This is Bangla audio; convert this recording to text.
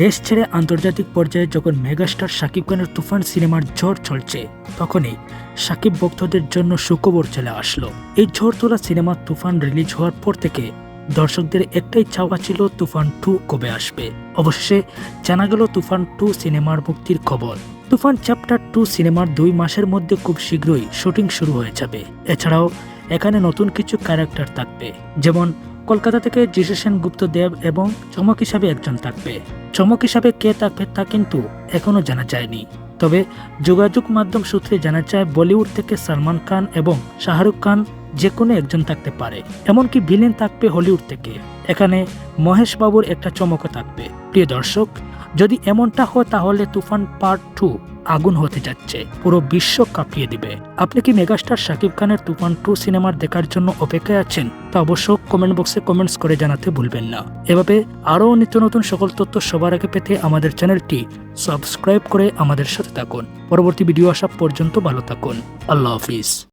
দেশ ছেড়ে আন্তর্জাতিক পর্যায়ে যখন মেগাস্টার শাকিব খানের তুফান সিনেমার ঝড় চলছে তখনই শাকিব ভক্তদের জন্য সুখবর চলে আসলো। এই ঝড় তোলা সিনেমা তুফান রিলিজ হওয়ার পর থেকে দর্শকদের একটাই চাওয়া ছিল, তুফান টু কবে আসবে। অবশেষে জানা গেল, তুফান টু সিনেমার মুক্তির খবর। তুফান চ্যাপ্টার টু সিনেমার দুই মাসের মধ্যে খুব শীঘ্রই শুটিং শুরু হয়ে যাবে। এছাড়াও এখানে নতুন কিছু ক্যারেক্টার থাকবে, যেমন কলকাতা থেকে যিশু সেন গুপ্ত দেব এবং চমক হিসাবে একজন থাকবে। চমক হিসাবে কে থাকবে তা কিন্তু এখনও জানা যায়নি। তবে যোগাযোগ মাধ্যম সূত্রে জানা যায়, বলিউড থেকে সালমান খান এবং শাহরুখ খান যে কোনো একজন থাকতে পারে, এমনকি ভিলেন থাকবে হলিউড থেকে। এখানে মহেশ বাবুর একটা চমকও থাকবে। প্রিয় দর্শক, যদি এমনটা হয় তাহলে তুফান পার্ট টু আগুন হতে যাচ্ছে, পুরো বিশ্ব কাঁপিয়ে দিবে। আপনি কি মেগাস্টার শাকিব খানের তুফান টু সিনেমার দেখার জন্য অপেক্ষায় আছেন? তা অবশ্য কমেন্ট বক্সে কমেন্টস করে জানাতে ভুলবেন না। এভাবে আরও নিত্য নতুন সকল তথ্য সবার আগে পেতে আমাদের চ্যানেলটি সাবস্ক্রাইব করে আমাদের সাথে থাকুন। পরবর্তী ভিডিও আসা পর্যন্ত ভালো থাকুন। আল্লাহ হাফিজ।